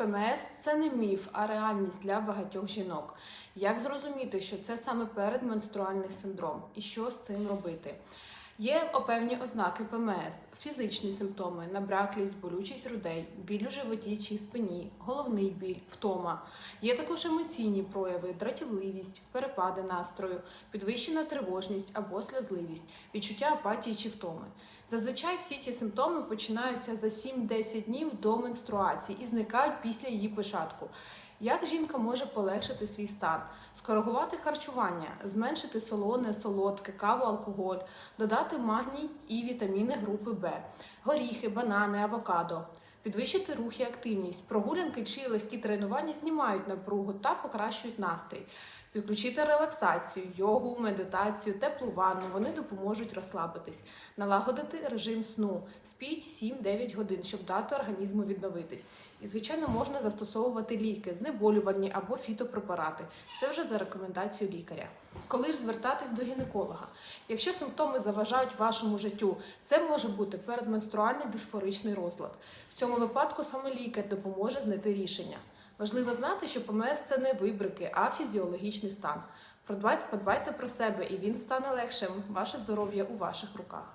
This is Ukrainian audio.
ПМС це не міф, а реальність для багатьох жінок. Як зрозуміти, що це саме передменструальний синдром і що з цим робити? Є певні ознаки ПМС, фізичні симптоми, набряклість, болючість грудей, біль у животі чи спині, головний біль, втома. Є також емоційні прояви, дратівливість, перепади настрою, підвищена тривожність або сльозливість, відчуття апатії чи втоми. Зазвичай всі ці симптоми починаються за 7-10 днів до менструації і зникають після її початку. Як жінка може полегшити свій стан, скоригувати харчування, зменшити солоне, солодке, каву, алкоголь, додати магній і вітаміни групи Б, горіхи, банани, авокадо, підвищити рух і активність, прогулянки чи легкі тренування знімають напругу та покращують настрій. Підключити релаксацію, йогу, медитацію, теплу ванну. Вони допоможуть розслабитись, налагодити режим сну. Спіть 7-9 годин, щоб дати організму відновитись. І, звичайно, можна застосовувати ліки, знеболювальні або фітопрепарати. Це вже за рекомендацією лікаря. Коли ж звертатись до гінеколога? Якщо симптоми заважають вашому життю, це може бути передменструальний дисфоричний розлад. В цьому випадку саме лікар допоможе знайти рішення. Важливо знати, що ПМС це не вибрики, а фізіологічний стан. Подбайте, про себе, і він стане легшим. Ваше здоров'я у ваших руках.